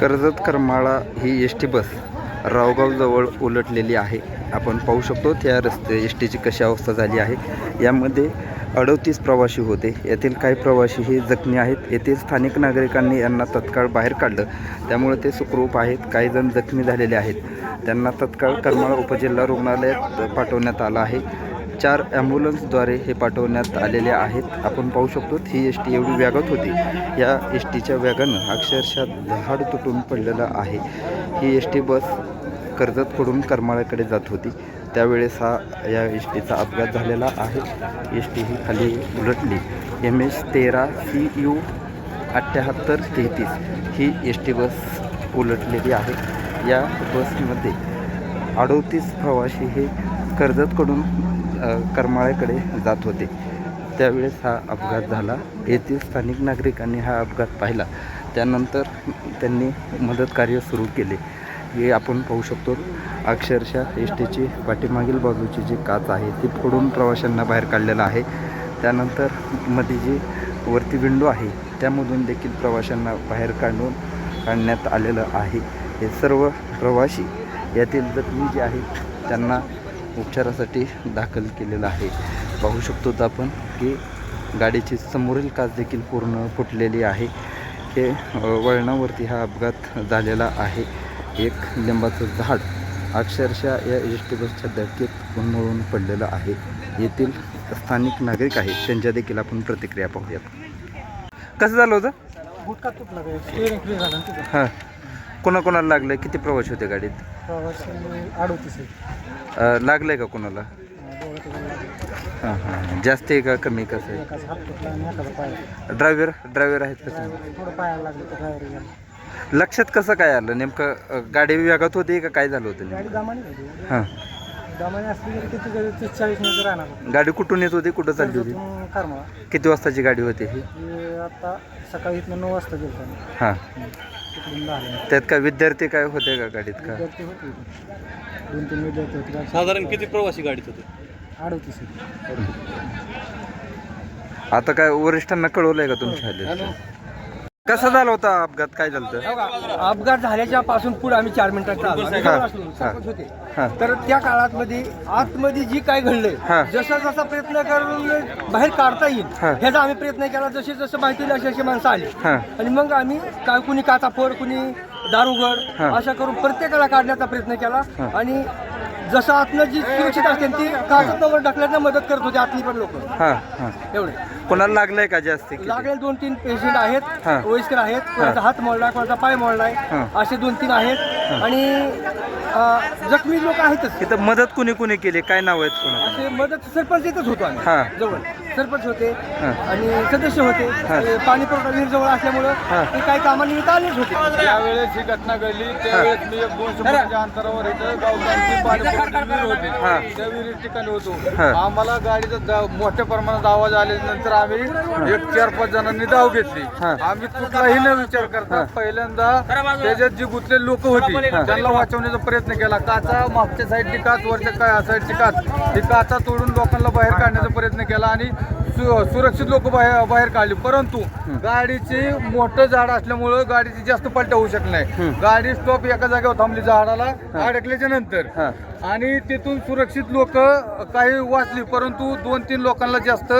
कर्जत करमाळा ही S T bus रावगावजवळ उलटलेली आहे. आपण पाहू शकतो त्या रस्ते एस टीची कशी अवस्था झाली आहे. यामध्ये अडतीस प्रवासी होते. यातील काही प्रवासी हे जखमी आहेत. येथील स्थानिक नागरिकांनी यांना तत्काळ बाहेर काढलं. त्यामुळे ते सुखरूप आहेत. काही जण जखमी झालेले आहेत. त्यांना तत्काळ करमाळा उपजिल्हा रुग्णालयात पाठवण्यात आलं आहे. चार ॲम्ब्युलन्सद्वारे हे पाठवण्यात आलेले आहेत. आपण पाहू शकतो ही एस टी एवढी व्यागत होती. या एस टीच्या व्यागानं अक्षरशः धाड तुटून पडलेलं आहे. ही एस टी बस कर्जतकडून करमाळ्याकडे जात होती. त्यावेळेस हा या एस टीचा अपघात झालेला आहे. एस टी ही खाली उलटली. एम एच तेरा सी यू अठ्ठ्याहत्तर तेहतीस ही एस टी बस उलटलेली आहे. या बसमध्ये अडोतीस प्रवासी हे कर्जतकडून करमाळ्याकडे जात होते. त्यावेळेस हा अपघात झाला. येथील स्थानिक नागरिकांनी हा अपघात पाहिला. त्यानंतर त्यांनी मदत कार्य सुरू केले. हे आपण पाहू शकतो. अक्षरशः एस टीची पाठीमागील बाजूची जी काच आहे ती फोडून प्रवाशांना बाहेर काढलेलं आहे. त्यानंतरमध्ये जी वरती विंडो आहे त्यामधून देखील प्रवाशांना बाहेर काढून काढण्यात आलेलं आहे. हे सर्व प्रवासी यातील जखमी जे आहेत त्यांना उपचारासाठी दाखल केलेलं आहे. पाहू शकतो आपण की गाडीची समोरील काच देखील पूर्ण फुटलेली आहे. हे वळणावरती हा अपघात झालेला आहे. एक लिंबाचं झाड अक्षरशः या एस टी बसच्या धडकेत उन्मळून पडलेलं आहे. येथील स्थानिक नागरिक आहेत. त्यांच्या देखील आपण प्रतिक्रिया पाहूयात. कसं झालं होतं? हां. कोणाकोणाला लागलं किती प्रवासी होते गाडीत? प्रवासी अडवतीस आहे अ, लागलंय का कोणाला. हां हां जास्त आहे का कमी कसं आहे? एकाचा हात तुटला आणि एकाचा पाय. ड्रायव्हर ड्रायव्हर आहेत कसं ड्रायव्हर थोडं पायाला लागलं तर ड्रायव्हर गेला लक्षात कसं काय आलं? नेमकं अ, गाडी वेगात होती का काय झालं होतं गाडी नेमकं? दामाने होती. हां. दामाने असली तरी किती तरी तीस चाळीस मिनिटं राहणार गाडी कुठून येत होती? कुठं चालली होती? करमाळा. किती वाजताची गाडी होती ही? हे आता सकाळी इथनं नऊ वाजता गेलो. हां. तिकडून झालं त्यात काय विद्यार्थी काय होते का गाडीत का? विद्यार्थी होते इथे. दोन तीन विद्यार्थी होते. गाडी साधारण किती प्रवासी गाडीत होते? अडवतीस. आता काय वरिष्ठांना कळवलंय का तुमच्या आले कसा झाला होता अपघात काय झालं? अपघात झाल्याच्या पासून पुढे आम्ही चार मिनिटात आलो आम्ही. जवळ असलो. सरपंच होते हां तर त्या काळात मध्ये आतमध्ये जी काय घडलंय. जसा जसा प्रयत्न करून बाहेर काढता येईल हा. ह्याचा आम्ही प्रयत्न केला जसे जसं माहिती होईल अशी अशी माणसं आली हां आणि मग आम्ही काय कुणी काचाफोड कुणी दारुगड हा. अशा करून प्रत्येकाला काढण्याचा प्रयत्न केला. आणि जसं आतनं जी सुरक्षित असते ती कागदावर ढकलण्यात मदत करत होती आतली पण लोक. हां हां. एवढे. कोणाला लागलंय का जास्त किती? लागलेले दोन तीन पेशंट आहेत. वयस्कर आहेत कोणाचा हात मोडलाय कोणाचा पाय मोडलाय हा. असे दोन तीन आहेत. आणि अं, जखमी लोक आहेतच. इथं मदत कुणी कुणी केली? काय नाव आहेत कोणा असे मदत सरपंच येतच होतो आम्ही. जवळ. सरपंच होते. आणि सदस्य होते. ते पाणी पुरवठा विहीर जवळ असल्यामुळं हा. ते काही कामानिमित्त आलेच होते. त्यावेळेस ही घटना घडली. त्यावेळेस मी एक दोनशे मीटरच्या अंतरावर इथं गावकऱ्यांची पाणी विहीर होती. हा. त्या ठिकाणी होतो. आम्हाला गाडीचा दा- मोठ्या प्रमाणात आवाज आल्यानंतर आम्ही एक चार पाच जणांनी धाव घेतली. हा. आम्ही कुठलाही न विचार करता पहिल्यांदा त्याच्यात जी गुंतलेली लोक होती त्यांना वाचवण्याचा प्रयत्न केला. काचा मागच्या साईडची काच वरच्या का साईडची काच. ही काचा तोडून लोकांना बाहेर काढण्याचा प्रयत्न केला आणि Thank you. सु- सुरक्षित लोक बाहेर बाहेर काढली. परंतु गाडीची मोठं झाड असल्यामुळं गाडीची जास्त पलटा होऊ शकली नाही. गाडी स्टॉप एका जागेवर थांबली झाडाला अडकल्याच्या नंतर. आणि तिथून सुरक्षित लोक काही वाचली परंतु दोन तीन लोकांना जास्त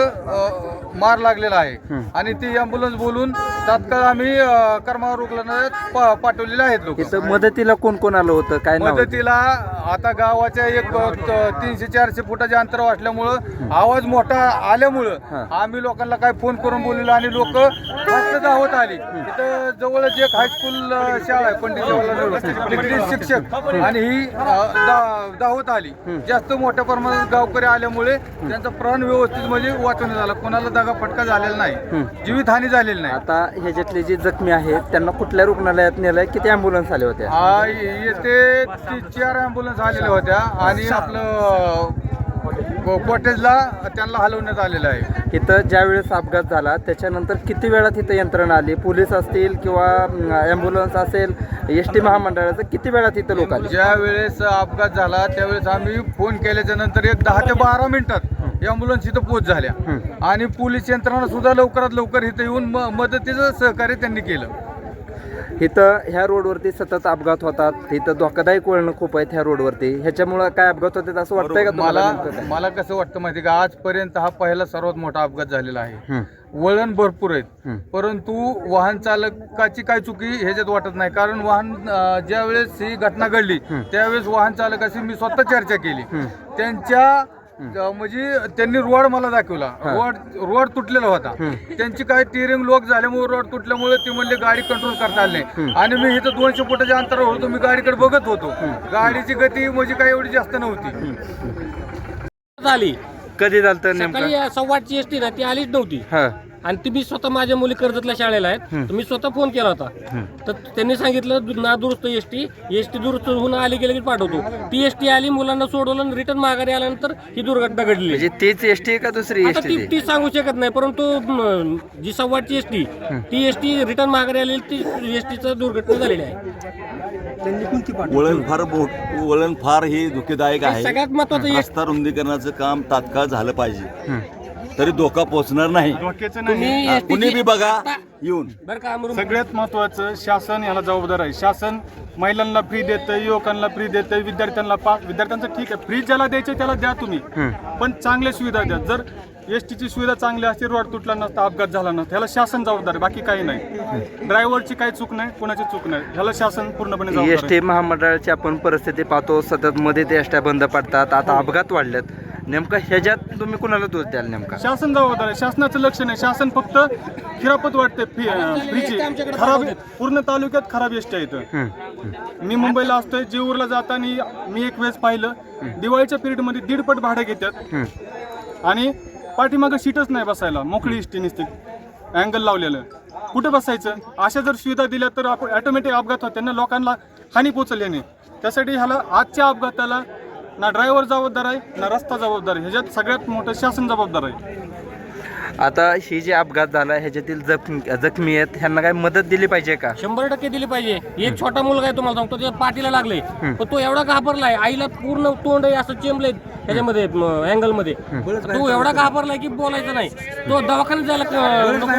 मार लागलेला आहे. आणि ती अँब्युलन्स बोलून तात्काळ आम्ही करमावर रुग्णालयात पाठवलेले आहेत लोक. मदतीला कोण कोण आलं होतं? काय? मदतीला आता गावाच्या एक तीनशे चारशे फुटाच्या अंतर वाटल्यामुळं आवाज मोठा आल्यामुळं. आम्ही लोकांना काय फोन करून बोललेलं आणि लोक धावत आली. इथं जवळच एक हायस्कूल शाळा आहे पंडित शिक्षक आणि ही धावत आली. जास्त मोठ्या प्रमाणात गावकरी आल्यामुळे त्यांचा प्राण व्यवस्थित म्हणजे वाचवण्यात आला. कोणाला दगा फटका झालेला नाही. जीवितहानी झालेली नाही. आता ह्याच्यातले जे जखमी आहेत त्यांना कुठल्या रुग्णालयात नेलंय? किती अँब्युलन्स आले होत्या हा येथे चार अँब्युलन्स आलेल्या होत्या आणि आपलं कॉटेजला त्यांना हलवण्यात आलेलं आहे. इथं ज्या वेळेस अपघात झाला त्याच्यानंतर किती वेळात इथं यंत्रणा आली? पोलीस असतील किंवा ॲम्ब्युलन्स असेल एस टी महामंडळाचं किती वेळात इथं लोक आले? ज्या वेळेस अपघात झाला त्यावेळेस आम्ही फोन केल्याच्यानंतर एक दहा ते बारा मिनिटात अँब्युलन्स इथं पोच झाल्या. आणि पोलीस यंत्रणा सुद्धा लवकरात लवकर इथं येऊन म- मदतीचं सहकार्य त्यांनी केलं. इथं ह्या रोडवरती सतत अपघात होतात. इथं धोकादायक वळणं खूप आहेत ह्या रोडवरती. ह्याच्यामुळं काय अपघात होतात असं वाटतंय का तुम्हाला मला नेमकं काय? मला कसं वाटतं माहिती का? आजपर्यंत हा पहिला सर्वात मोठा अपघात झालेला आहे. हं, वळण भरपूर आहेत. परंतु वाहन चालकाची काय चुकी ह्याच्यात वाटत नाही. कारण वाहन अं, ज्या वेळेस ही घटना घडली. त्यावेळेस वाहन चालकाशी मी स्वतः चर्चा केली. हं. त्यांच्या म्हणजे त्यांनी रोड मला दाखवला. रोड रोड तुटलेला होता. त्यांची काय टिअरिंग लॉक झाल्यामुळे रोड तुटल्यामुळे ते म्हणले गाडी कंट्रोल करता आली. नाही. आणि मी इथं दोनशे फुटाच्या अंतरावर होतो मी गाडीकडे बघत होतो. गाडीची गती म्हणजे काय एवढी जास्त नव्हती. झाली. कधी झालं सकाळी नेमकं सव्वाची एसटी ना ती आलीच नव्हती. हा. आणि ती मी स्वतः माझ्या मुली कर्जतल्या शाळेला आहेत. तर मी स्वतः फोन केला होता. तर त्यांनी सांगितलं दु- ना दुरुस्त एसटी एसटी दुरुस्त होऊन आली गेली की पाठवतो. ती एसटी आली मुलांना सोडवलं आणि रिटर्न माघारी आल्यानंतर ही दुर्घटना घडली. म्हणजे तीच एसटी का दुसरी आता ती एसटी ती सांगू शकत नाही परंतु म, जी सव्वाची एसटी ती एसटी रिटर्न माघारी आलेली ती एसटीचं दुर्घटना झालेली आहे. त्यांनी कोणती पाठ वळण फार मोठ वळण फार हे धोकेदायक आहे. सगळ्यात महत्वाचं एक- रस्ता रुंदीकरणाचं काम तात्काळ झालं पाहिजे. तरी धोका पोहोचणार नाही. कुणी बी बघा येऊन. बरं का अमरू सगळ्यात महत्वाचं शासन याला जबाबदार आहे. शासन महिलांना फ्री देतं युवकांना फ्री देतं विद्यार्थ्यांना पा विद्यार्थ्यांचं ठीक आहे. फ्री ज्याला द्यायचं त्याला द्या तुम्ही. पण चांगल्या सुविधा द्या. जर एस टीची सुविधा चांगली असते रोड तुटला नसता अपघात झाला नसता. ह्याला शासन जबाबदार आहे बाकी काही नाही. ड्रायव्हरची काही चूक नाही कोणाची चूक नाही. ह्याला शासन पूर्णपणे जबाबदार एस टी महामंडळाची आपण परिस्थिती पाहतो सतत मध्ये ते एसट्या बंद पडतात आता अपघात वाढलेत. नेमकं ह्याच्यात तुम्ही कुणाला दोष द्याल नेमका? शासन जबाबदार आहे. शासनाचं लक्ष नाही. शासन फक्त खिरापत वाटते फी अं, फ्रीची खराब पूर्ण तालुक्यात खराब एसटी आहेत. हं, मी मुंबईला असतोय जेऊरला जाताना मी एक वेळेस पाहिलं दिवाळीच्या पिरियडमध्ये दीडपट भाडं घेतात. हं. आणि पाठीमागं सीटच नाही बसायला. मोकळी इष्टी नसते. अँगल लावलेलं. कुठं बसायचं? अशा जर सुविधा दिल्या तर आपण ऑटोमॅटिक अपघात होते ना लोकांना हानी पोचल याने त्यासाठी ह्याला आजच्या अपघाताला ना ड्रायव्हर जबाबदार आहे ना रस्ता जबाबदार आहे. ह्याच्यात सगळ्यात मोठं शासन जबाबदार आहे. आता ही जी अपघात झाला ह्याच्यातील जखमी जखमी आहेत ह्यांना काय मदत दिली पाहिजे का? शंभर टक्के दिली पाहिजे. एक छोटा मुलगा आहे तुम्हाला सांगतो त्याच्या पाठीला लागले पण तो एवढा घाबरलाय आईला पूर्ण तोंड आहे असं चेंबलंय त्याच्यामध्ये अँगलमध्ये. तो एवढा घाबरलाय की बोलायचं नाही. तो दवाखान्यात जायला नको.